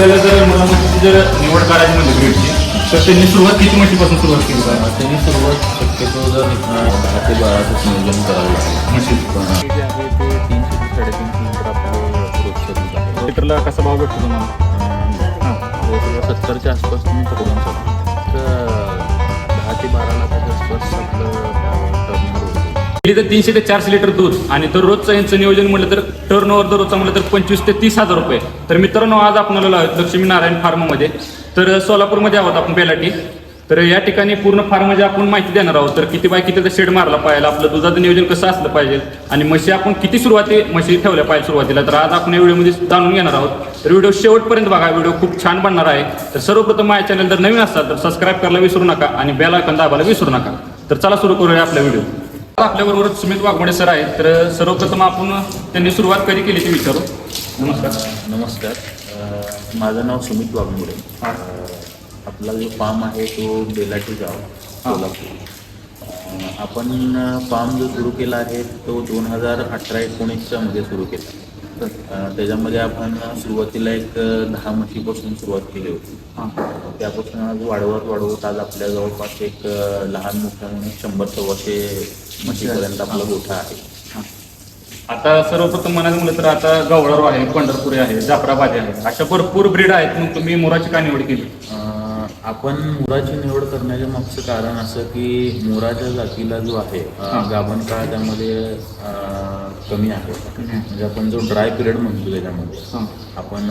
शेतकऱ्याला जर म्हशीची जर निवड करायची म्हणजे ब्रीडची तर त्यांनी सुरुवात किती म्हशीपासून सुरुवात केली? पाहिजे त्यांनी सुरुवात शक्यतो जर दहा ते बाराचंच नियोजन करावं लागेल. म्हशी जे आहे ते तीनशे ते साडेतीनशे नंतर आपलं आहे लिटरला कसा भाव भेटतो तुम्हाला? जवळजवळ सत्तरच्या आसपास तुम्ही पकडून चालू तर दहा ते बारा लाखाच्या आसपास आपलं तर तीनशे ते चारशे लिटर दूध आणि तर रोजचं यांचं नियोजन म्हटलं तर टर्न ओव्हर रोजचा म्हटलं तर पंचवीस ते तीस हजार रुपये. तर मित्रांनो आज आपल्याला लक्ष्मीनारायण लक्ष्मी नारायण फार्ममध्ये तर सोलापूरमध्ये आहोत आपण बेलाटी. तर या ठिकाणी पूर्ण फार्ममध्ये आपण माहिती देणार आहोत. तर किती बाय कितीचा शेड मारला पाहिजे आपलं दुधाचं नियोजन कसं असलं पाहिजे आणि म्हशी आपण किती सुरुवाती म्हशी ठेवल्या पाहिजे सुरुवातीला. तर आज आपण या व्हिडिओमध्ये जाणून घेणार आहोत. तर व्हिडिओ शेवटपर्यंत बघा व्हिडिओ खूप छान बनणार आहे. तर सर्वप्रथम माझ्या चॅनल जर नवीन असतात तर सबस्क्राईब करायला विसरू नका आणि बेल आयकॉन दाबायला विसरू नका. तर चला सुरू करूया आपला व्हिडिओ. आपल्याबरोबर सुमित वाघमोडे सर आहेत तर सर्वप्रथम आपण त्यांनी सुरुवात कधी केली ते विचारू? नमस्कार. नमस्कार. अं, माझं नाव सुमित वाघमोडे हां. आपला जो फार्म आहे तो बेलाटी गाव सोलापूर. अं, आपण फार्म जो सुरू केला आहे तो दोन हजार अठरा एकोणीसच्या मध्ये सुरू केला. अं, त्याच्यामध्ये आपण सुरुवातीला एक अं, दहा म्हशीपासून सुरुवात केली होती. हां. त्यापासून आज वाढवत वाढवत आज आपल्या जवळपास एक अं, लहान मोठ्या म्हणून शंभर सव्वाशे म्हशीपर्यंत आपला गोठा आहे. आता सर्वप्रथम म्हणायचं म्हटलं तर आता गवळारो आहे पंढरपुरी आहे जाफराबादी आहे अशा भरपूर ब्रीड आहेत मग तुम्ही मोराची का निवड केली आपण मुराची निवड करण्याच्या मागचं कारण असं की मुराच्या जातीला जो आहे. गाभण काळ त्यामध्ये कमी आहे. म्हणजे आपण जो ड्राय पिरियड म्हणतो त्याच्यामध्ये. आपण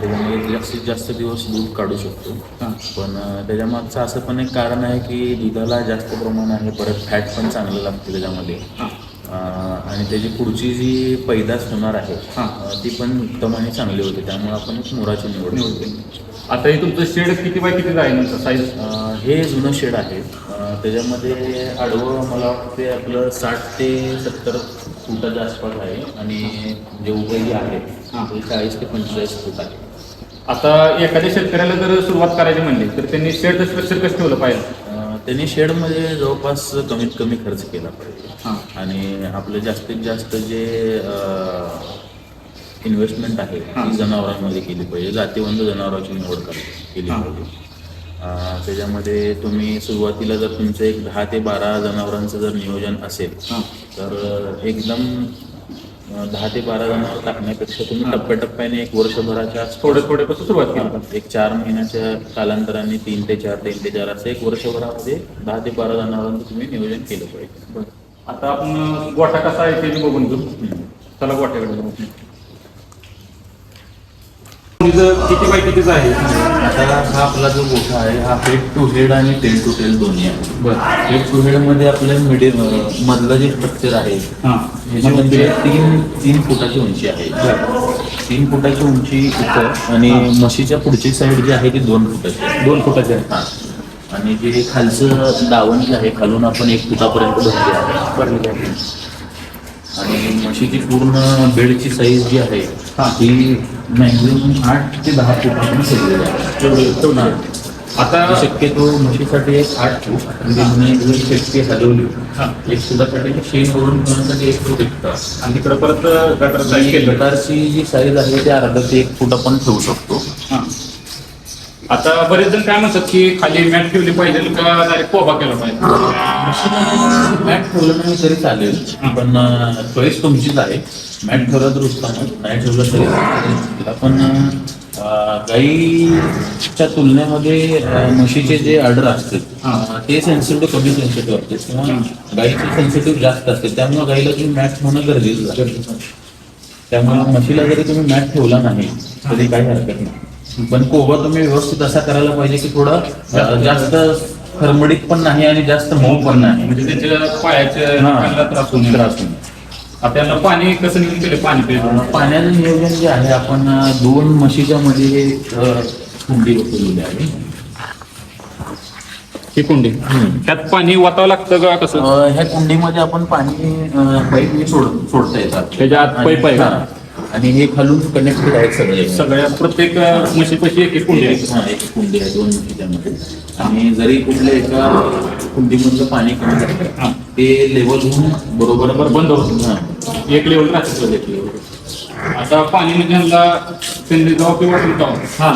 त्याच्यामध्ये जास्तीत जास्त दिवस दूध काढू शकतो. पण अं, त्याच्यामागचं असं पण एक कारण आहे की दुधाला जास्त प्रमाण आहे परत फॅट पण चांगलं लागतं त्याच्यामध्ये. आणि त्याची पुढची जी पैदास होणार आहे ती पण उत्तम आणि चांगली होते. त्यामुळे आपण एक मुराची निवड निवड केली. केली. आता हे तुमचं शेड किती बाय किती आहे नंतर साईज अं, हे जुनं शेड आहे. अं, त्याच्यामध्ये आडवं मला वाटते आपलं साठ ते सत्तर फुटाच्या आसपास आहे आणि जे उभे जे आहे हां. ते चाळीस ते पंचेचाळीस फूट आहे. आता एखाद्या शेतकऱ्याला जर सुरुवात करायची म्हणली तर त्यांनी शेडचं स्ट्रक्चर कसं ठेवलं पाहिजे? अं, त्यांनी शेडमध्ये जवळपास कमीत कमी खर्च केला पाहिजे. हां. आणि आपलं जास्तीत जास्त जे इन्व्हेस्टमेंट आहे. ती जनावरांमध्ये केली पाहिजे जातीवंत जनावरांची निवड कर- केली. पाहिजे त्याच्यामध्ये तुम्ही सुरुवातीला जर तुमचं एक दहा ते बारा जनावरांचं जर नियोजन असेल तर एकदम दहा ते बारा जनावर टाकण्यापेक्षा तुम्ही. टप्प्याटप्प्याने एक वर्षभराच्या थोडं थोडं कसं सुरुवात केली एक चार महिन्याच्या कालांतराने तीन ते चार तीन ते चार असं एक वर्षभरामध्ये दहा ते बारा जनावरांचं तुम्ही नियोजन केलं पाहिजे. आता आपण गोठा कसा आहे ते बघून घेऊ. चला गोठ्याकडे किती बाय कितीचं आहे? आता हा आपला जो गोठा आहे हा हेड टू हेड आणि टेल टू टेल दोन्ही आहे. बरं. हेड टू हेडमध्ये आपलं मिडियम मधलं जे स्ट्रक्चर आहे हां. उंची तीन तीन फुटाची उंची आहे. तीन फुटाची उंची इथं आणि म्हशीच्या पुढची साईड जी आहे ती दोन फुटाची. दोन फुटाचे आहे. आणि जे खालचं दावण जे आहे खालून आपण एक फुटापर्यंत भरली आहे. आणि म्हशीची पूर्ण बेडची साईज जी आहे हा. ती मॅक्झिमम आठ ते दहा फुटापर्यंत ठेवलेली आहे. तेवढे. आता शक्यतो म्हशीसाठी एक आठ फूट म्हणजे जर शेतकी हलवली. एक फुटासाठी शेण भरून ठेवण्यासाठी एक फूट एक्स्ट्रा आणि तिकडं परत गटारची जी साईज आहे ते अर्धा ते एक फूट आपण ठेवू शकतो. आता बरेच जण काय म्हणतात की खाली मॅट ठेवली पाहिजे का डायरेक्ट कोबा केला पाहिजे? मॅट ठेवलं नाही तरी चालेल. पण चॉईस तुमचीच आहे. मॅट ठेवलं तर उत्तमच नाही ठेवलं तरी चालेल. आपण अं, गाईच्या तुलनेमध्ये म्हशीचे जे ऑर्डर असतात ते सेन्सिटिव्ह कमी सेन्सिटिव्ह असते किंवा गाईचे सेन्सिटिव्ह जास्त असते त्यामुळे गाईला तुम्ही मॅट होणं गरजेचं त्यामुळे म्हशीला जरी तुम्ही मॅट ठेवला नाही तरी काही हरकत नाही. पण कोबा तुम्ही व्यवस्थित असा करायला पाहिजे की थोडं जास्त खरमडीत पण नाही आणि जास्त मऊ पण नाही. म्हणजे त्याच्या पायाच्या त्रास. आपल्याला पाणी कसं निघून केलं पाणी प्यायचं पाण्याचं नियोजन जे आहे आपण दोन म्हशीच्या मध्ये कुंडी बसवलेली आहे. ही कुंडी? त्यात पाणी वाचावं लागतं का कसं? ह्या कुंडीमध्ये आपण पाणी पाईप सोड सोडता येतात. त्याच्या आत pipe आहे का? आणि हे खालून कनेक्टेड आहेत सगळे सगळ्या प्रत्येक म्हशीपाशी एक एक कुंडी आहे हा, एक कुंडी आहे दोन म्हशीच्यामध्ये आणि जरी कुठल्या एका कुंडीमधलं पाणी कमी. झालं ते लेवल होऊन बरोबर बंद होतं. हा. एक लेवल राहते एक level. आता पाणी म्हणजे ह्यांना त्यांनी पिऊ वाटेल तेव्हा. हा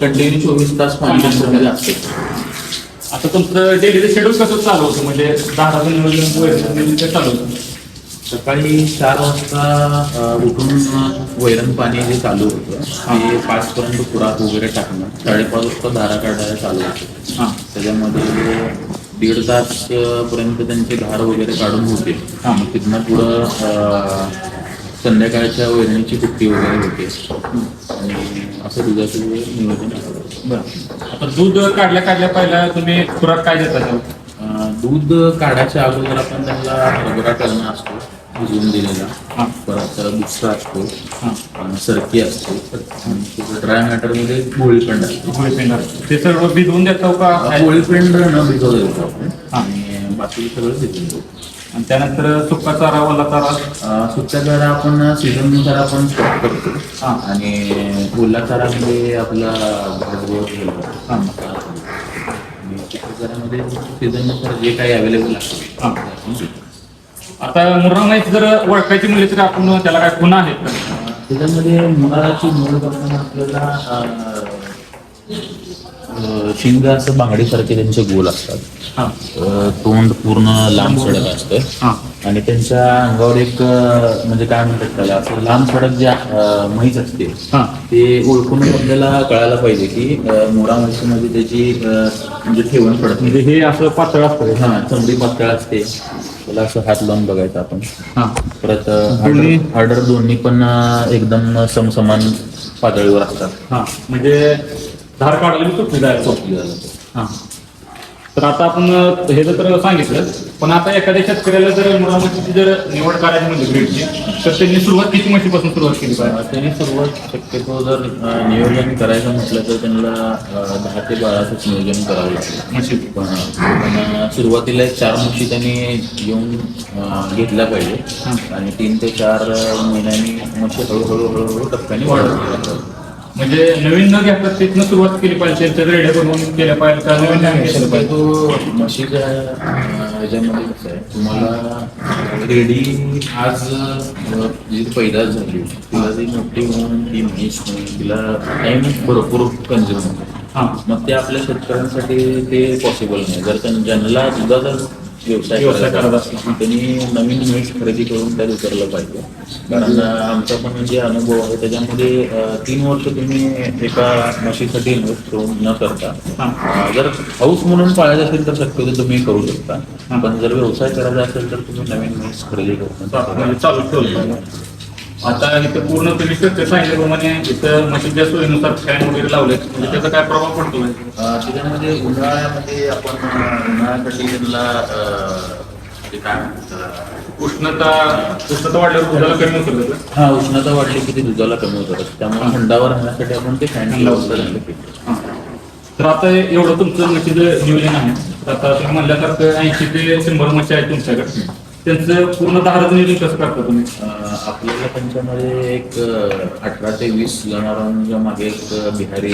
कंटिन्यू चोवीस तास पाणी त्यांच्यामध्ये असते आता तुमचं डेलीचं शेड्यूल कसं चालू होतं म्हणजे दहा ते चालू होतं सकाळी चार वाजता उठून वैरण पाणी जे चालू होतं. ते पाच पर्यंत खुराक वगैरे टाकणं साडेपाच वाजता धारा काढायला चालू होतं. हां. त्याच्यामध्ये दीड तास पर्यंत त्यांचे धार वगैरे काढून होते. हां. मग तिथनं पुढं संध्याकाळच्या वैरणीची कुट्टी वगैरे होते. आणि असं दुधाचं नियोजन. बरं. आता दूध काढल्या काढल्या पहिला तुम्ही खुराक काय देता? दूध काढायच्या अगोदर आपण त्यांना रगडा करणं असतो. भिजवून दिलेला. हां. परत दुसरा असतो. आणि सरकी असते. ड्राय मॅटरमध्ये गोळीपेंड असते. गोळीपेंड ते सर्व भिजवून देतो का? गोळीपेंड न भिजवलं देतो आपण. आणि बाकी सगळं भिजवून देतो. आणि त्यानंतर सुका चारा ओला चारा? अ, सुक्या चारा आपण सीझननुसार आपण स्टॉक करतो. हां. आणि ओला आपला हां. आणि सुक्या चारामध्ये सीझननुसार जे काही अवेलेबल असते. आता मुर्रामाईची जर ओळखायची म्हणली तर आपण त्याला काय गुन्हा आहेत का त्याच्यामध्ये मुलाची मूळ करताना आपल्याला अ, अ, शिंग असं बांगडीसारखे त्यांचे गोल असतात. हां. अ, तोंड पूर्ण लांब सडक असतं. हां. आणि त्यांच्या अंगावर एक अ, म्हणजे काय म्हणतात त्याला असं लांब सडक जे अ, म्हैस असते हां. ते ओळखून आपल्याला कळायला पाहिजे की अ, मोरा म्हैशीमध्ये त्याची अ, म्हणजे ठेवण पडत नाही. म्हणजे हे असं पातळ असतं. हा चमडी पातळ असते. त्याला असं हात लावून बघायचं आपण. हां. परत दोन्ही- हार्डर दोन्ही पण अ, एकदम समसमान पातळीवर असतात. हां. म्हणजे धार जायचं सोपी झालं ते. हां. तर आता आपण हे जर तर सांगितलं पण आता एखाद्या शेतकऱ्याला जर मुलामध्ये जर निवड करायची म्हणजे ग्रेडची तर त्यांनी सुरुवात किती म्हशीपासून सुरुवात केली पाहिजे? त्यांनी सुरुवात शक्यतो जर नियोजन करायचं म्हटलं तर त्यांना दहा ते बाराचंच नियोजन करावं लागतं म्हशी. पण सुरुवातीला एक चार म्हशी त्यांनी येऊन घेतल्या पाहिजे. आणि तीन ते चार महिन्यांनी म्हशी हळूहळू हळूहळू टप्प्याने पाहिजे. म्हणजे नवीन न घेता तिथनं सुरुवात केली पाहिजे त्यांचं रेड्या बनवून केल्या पाहिजे. का नवीन नवीन केलं पाहिजे तो म्हशीच्या ह्याच्यामध्ये कसं आहे. तुम्हाला रेडी आज अ, जी पैदास झाली. तिला ती मोठी होऊन ती म्हैस होऊन तिला टाइम भरपूर कन्झ्युम होतो. हां. मग ते आपल्या शेतकऱ्यांसाठी ते पॉसिबल नाही. जर त्यां- ज्यांना दुधाचा व्यवसाय व्यवसाय करायचा असला. त्यांनी नवीन म्हैस खरेदी करून त्यात उतरलं पाहिजे. कारण अं, आमचा पण जे अनुभव आहे त्याच्यामध्ये अं, तीन वर्ष तुम्ही एका म्हशीसाठी इन्व्हेस्ट करून न करता अं, जर हाऊस म्हणून पाळायचं असेल तर शक्यतो तुम्ही करू शकता. पण जर व्यवसाय करायचा असेल तर तुम्ही नवीन म्हैस खरेदी करून म्हणजे चालू ठेवलं आता इथं पूर्ण तुम्ही सत्य सांगितल्याप्रमाणे इथं म्हशीच्या सोयीनुसार फॅन वगैरे लावले म्हणजे त्याचा काय प्रभाव पडतो? त्याच्यामध्ये उन्हाळ्यामध्ये आपण उन्हाळ्यासाठी त्यांना उष्णता उष्णता वाढल्यावर दुधाला कमी होतं? हा उष्णता वाढली की ते दुधाला कमी होतात त्यामुळे थंडावर राहण्यासाठी आपण ते फॅन लावून हां. तर आता एवढं तुमचं म्हशीचं नियोजन आहे. तर आता तुम्ही म्हणल्यासारखं ऐंशी ते शंभर म्हशी आहेत तुमच्याकडे. त्यांचं पूर्ण दहाचं नियोजन कसं करता तुम्ही? आपल्याला त्यांच्यामध्ये एक अठरा ते वीस जनावरांच्या मागे एक बिहारी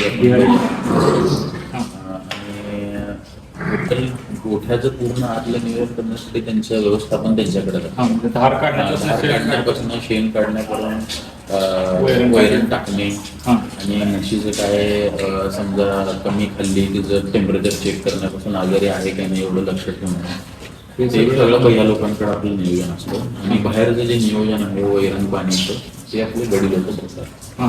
आणि गोठ्याचं पूर्ण आतलं नियोजन करण्यासाठी त्यांचं व्यवस्थापन त्यांच्याकडे. हां म्हणजे धार काढण्यापासून शेण काढण्यापर्यंत अं, वैरण टाकणे. आणि म्हशीचं काय समजा कमी खाल्ली तिचं टेम्परेचर चेक करण्यापासून आजारी आहे का नाही एवढं लक्ष ठेवणं. ते सगळं पहिल्या लोकांकडे आपलं नियोजन असतं. आणि बाहेरचं जे नियोजन आहे वैरण पाणीचं ते आपले गडी लोक हां.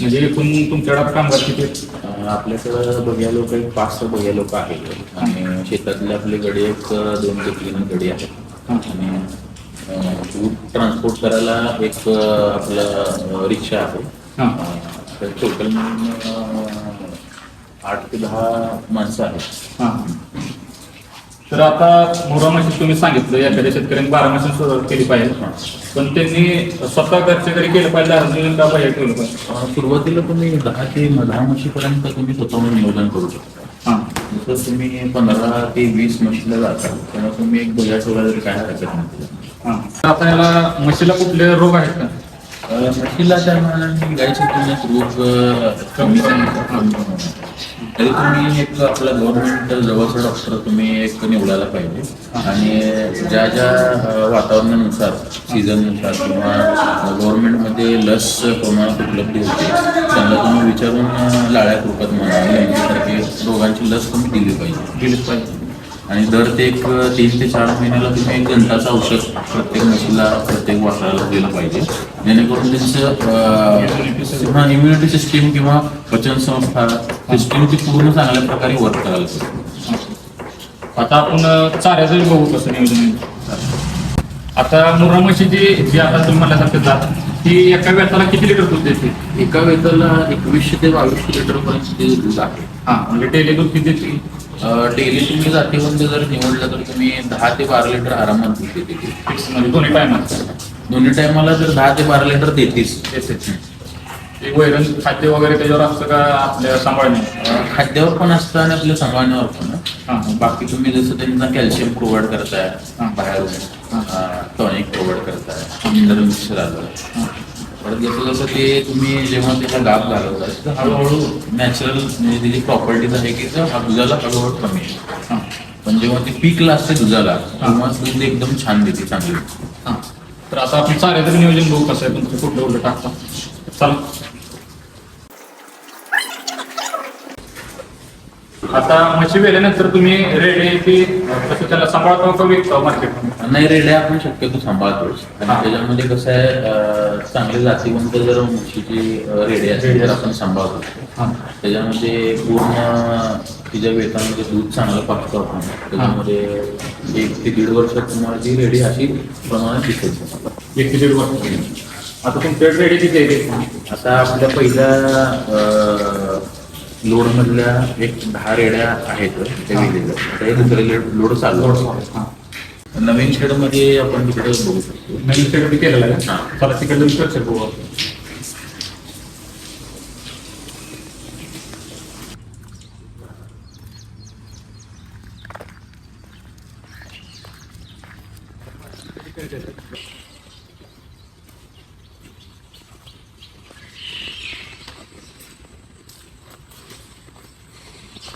म्हणजे एकूण तुमच्याकडे कामगार किती आहेत? आपल्याकडं बघ्या लोक एक पाच सहा बघ्या लोक आहेत. आणि शेतातले आपले गडी एक दोन ते तीन गडी आहेत. हां. आणि दूध ट्रान्सपोर्ट करायला एक अं, आपलं अं, रिक्षा आहे. हां. अं, तर टोटल आठ ते दहा माणसं आहेत. हां. तर आता मोरा मशीन तुम्ही सांगितलं एखाद्या शेतकऱ्यांनी बारा मशीन सुरू केली पाहिजे. पण त्यांनी स्वतः घरच्या घरी केलं पाहिजे अर्जुन का बाहेर ठेवलं पाहिजे? सुरुवातीला तुम्ही दहा ते दहा म्हशीपर्यंत तुम्ही स्वतःहून नियोजन करू शकता. हां. जसं तुम्ही पंधरा ते वीस म्हशीला जाता तेव्हा तुम्ही एक बजाज ठेवला तरी काय हरकत नाही हां. तर आता याला म्हशीला कुठले रोग आहेत का? म्हशीला त्या तुलनेत रोग कमी तरी तुम्ही एक आपला गव्हर्नमेंट जवळचा डॉक्टर तुम्ही एक निवडायला पाहिजे. आणि ज्या ज्या वातावरणानुसार सीझननुसार किंवा गव्हर्नमेंटमध्ये लस प्रमाणात उपलब्ध होते त्यांना तुम्ही विचारून लाळ्या रूपात म्हणा यांच्यासारखे रोगांची लस तुम्ही दिली पाहिजे. दिलीच पाहिजे. आणि दर ते एक तीन ते चार महिन्याला तुम्ही एक घंटाचं औषध प्रत्येक म्हशीला प्रत्येक वासराला दिलं पाहिजे. जेणेकरून त्यांचं इम्युनिटी सिस्टीम किंवा पचनसंस्था सिस्टीम ती पूर्ण चांगल्या प्रकारे वर्क करायला पाहिजे. आता आपण चाऱ्याचं बघू कसं नियोजन. आता मुर्रा म्हशी जी आता तुम्ही म्हणल्यासारखं जात ती एका वेताला किती लिटर दूध देते? एका वेताला एकवीसशे ते बावीसशे लिटर पर्यंत ते दूध आहे हा म्हणजे डेली दूध किती देते? डेली तुम्ही जातीमध्ये जर निवडलं तर तुम्ही दहा ते बारा लिटर आरामात दूध देते. ती. म्हणजे दोन्ही टायमात दोन्ही टायमाला जर दहा ते बारा लिटर देतेच. ते वैरण खाद्य वगैरे त्याच्यावर असतं का आपल्या सांभाळणे अं, खाद्यावर पण असतं आणि आपल्या सांभाळण्यावर पण. हा बाकी तुम्ही जसं त्यांना कॅल्शियम प्रोव्हाइड करताय हा. बाहेरून. टॉनिक प्रोव्हाइड करताय मिनरल मिक्सर आलं. परत जसं जसं ते तुम्ही जेव्हा त्याचा गाप घालवता तर हळूहळू नॅचरल म्हणजे त्याची प्रॉपर्टीज आहे की त्या दुधाला हळूहळू कमी आहे. हा. पण जेव्हा ते पीकला असते दुधाला तेव्हा दूध एकदम छान देते चांगली. हा. तर आता आपण चाऱ्याचं नियोजन बघू कसं आहे तुमचं कुठलं कुठलं टाकता. चला. आता म्हशी वेल्यानंतर तुम्ही रेडी ती कसं त्याला सांभाळतो का विकतो मार्केट नाही रेड्या आपण शक्यतो सांभाळतोच. आणि. त्याच्यामध्ये कसं आहे अं, चांगले जातीवंत जर म्हशीची अं, रेडी असते तर आपण सांभाळतो. हा. त्याच्यामध्ये पूर्ण तिच्या वेतामध्ये दूध चांगलं पाकतो आपण. त्याच्यामध्ये एक ते दीड वर्षात तुम्हाला ती रेडी अशी प्रमाणात दिसेल. एक ते दीड वर्ष. आता तुमच्याकडे रेडी किती आहे? आता आपल्या पहिल्या मधल्या एक दहा रेड्या आहेत त्या वेगवेगळ्या आता हे दुसरे लोड चालू आहे. नवीन शेडमध्ये आपण तिकडे बघू शकतो नवीन सेट केलेला आहे हा. तिकडे स्ट्रक्चर बघू आपण.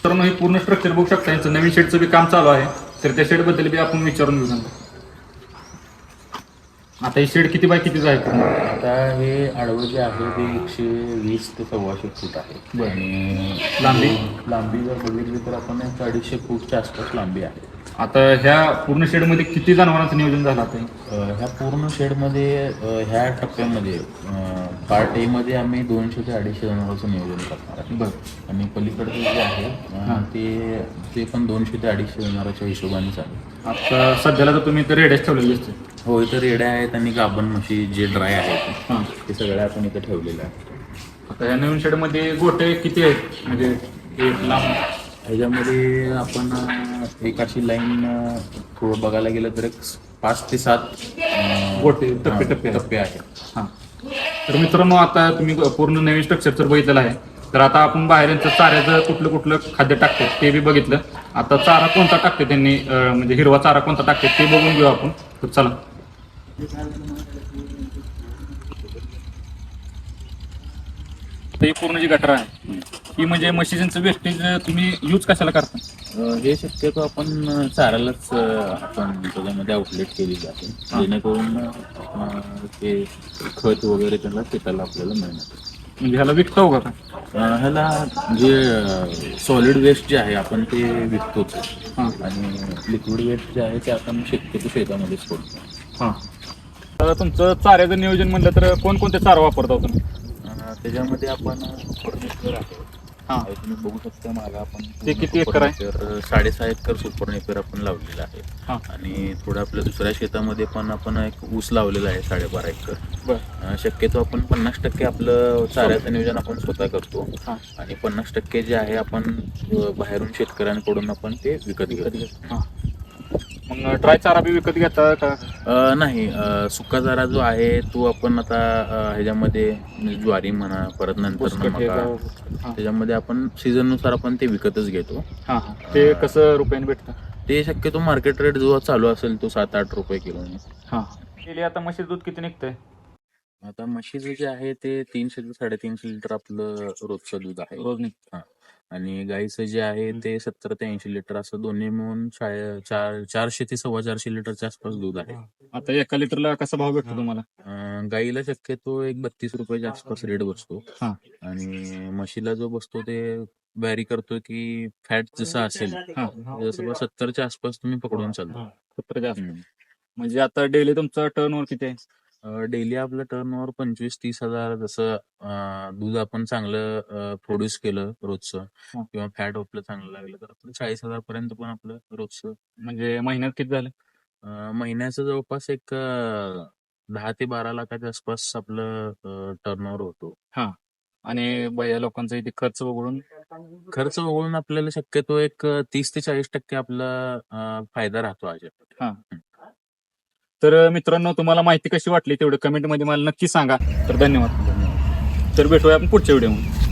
तर हे पूर्ण स्ट्रक्चर बघू शकता यांचं नवीन शेडचं बी काम चालू आहे तर त्या शेडबद्दल बी आपण विचारून घेऊ नंतर. आता हे शेड किती बाय कितीचं आहे पूर्ण? आता हे आडवं जे आहे ते एकशे वीस ते सव्वाशे फूट आहे. आणि लांबी? लांबी जर बघितली तर आपण एक अडीचशे फूटच्या आसपास लांबी आहे आता ह्या पूर्ण शेडमध्ये किती जनावरांचं नियोजन झालं आता? ह्या पूर्ण शेडमध्ये ह्या टप्प्यामध्ये पार्ट ए मध्ये आम्ही दोनशे ते अडीचशे जनावरांचं नियोजन करणार आहे. बरं. आणि पलीकडचे जे आहे अ, ते ते पण दोनशे ते अडीचशे जनावरांच्या हिशोबाने चालू आता सध्याला तर तुम्ही तर रेड्याच ठेवलेले दिसते हो इथं रेड्या आहेत आणि गाभण म्हशी जे ड्राय आहेत हां. ते सगळे आपण इथं ठेवलेले आहे आता ह्या नवीन शेडमध्ये गोटे किती आहेत? म्हणजे एक लांब ह्याच्यामध्ये आपण अ, एक अशी लाईन थोडं बघायला गेलं तर एक पाच ते सात गोटे, टप्पे- टप्पे. टप्पे आहेत. हां. तर मित्रांनो आता तुम्ही पूर्ण नवीन स्ट्रक्चर तर बघितलेलं आहे तर आता आपण बाहेर यांचं चाऱ्याचं कुठलं कुठलं खाद्य टाकतात ते बी बघितलं. आता चारा कोणता टाकते त्यांनी म्हणजे हिरवा चारा कोणता टाकते ते बघून घेऊ आपण. तर चला. तर ही पूर्ण जी गटर आहे ही म्हणजे म्हशीचं वेस्टेज तुम्ही यूज कशाला करता? अ, हे शक्यतो आपण चारालाच अ, आपण त्याच्यामध्ये आउटलेट केली जाते जेणेकरून अ, ते खत वगैरे त्याला पिकाला आपल्याला मिळणार. म्हणजे ह्याला विकता का अ, ह्याला जे सॉलिड वेस्ट जे आहे आपण ते विकतोच. हां. आणि लिक्विड वेस्ट जे आहे ते आपण शक्यतो शेतामध्येच सोडतो. हां. तर तुमचं चाऱ्याचं नियोजन म्हणलं तर कोणकोणते चारा वापरता तुम्ही? त्याच्यामध्ये आपण सुपर आहे. हां. तुम्ही बघू शकता मागा आपण ते किती एकर आहे? सुपर साडेसहा एकर सुपर एकर आपण लावलेलं आहे. हां. आणि थोडं आपल्या दुसऱ्या शेतामध्ये पण आपण एक ऊस लावलेला आहे साडेबारा एकर. शक्यतो आपण पन्नास टक्के आपलं चाऱ्याचं नियोजन आपण स्वतः करतो. हां. आणि पन्नास टक्के जे आहे आपण बाहेरून शेतकऱ्यांकडून आपण ते विकत घेतो. हां. मग ड्राय चारा बी विकत घेता का? अं, नाही अं, सुका चारा जो आहे तो आपण आता अं, ह्याच्यामध्ये म्हणजे ज्वारी म्हणा परत नंतर हे मका हां. त्याच्यामध्ये आपण सीझननुसार आपण ते विकतच घेतो. हां हां. ते कसं रुपयाने भेटतं? ते शक्यतो मार्केट रेट जो चालू असेल तो सात आठ रुपये किलो हां. गेली आता म्हशीचं दूध किती निघतंय? आता म्हशीचं जे आहे ते तीनशे ते साडेतीनशे लिटर आपलं रोजचं दूध आहे. रोज निघ आणि गाईचं जे आहे ते सत्तर ते ऐंशी लिटर असं दोन्ही मिळून शाळे- चार चारशे ते सव्वा चारशे लिटरच्या आसपास दूध आहे. आता एका लिटरला कसा भाव भेटतो तुम्हाला? अं, गाईला शक्यतो एक बत्तीस रुपयाच्या आसपास रेट बसतो. हा. आणि म्हशीला जो बसतो ते व्हॅरी करतो की फॅट जसं असेल हा. जसं सत्तरच्या आसपास तुम्ही पकडून चालतो. सत्तर जास्त हम्म. म्हणजे आता डेली तुमचा टर्न ओव्हर किती आहे? डेली आपलं टर्नओव्हर पंचवीस तीस हजार जसं अं, दूध आपण चांगलं प्रोड्यूस केलं रोजचं हा. किंवा फॅट आपलं चांगलं लागलं तर आपलं चाळीस हजार पर्यंत पण आपलं रोजचं. म्हणजे महिन्यात किती झालं? अं, महिन्याचं जवळपास एक अं, दहा ते बारा लाखाच्या आसपास आपलं टर्नओव्हर होतो. आणि बया लोकांचा इथे खर्च वगळून? खर्च वगळून आपल्याला शक्यतो एक अं, तीस ते चाळीस टक्के आपला अं, फायदा राहतो अशा तर मित्रांनो तुम्हाला माहिती कशी वाटली तेवढं कमेंटमध्ये मला नक्की सांगा. तर धन्यवाद. तर भेटूया आपण पुढच्या व्हिडिओमध्ये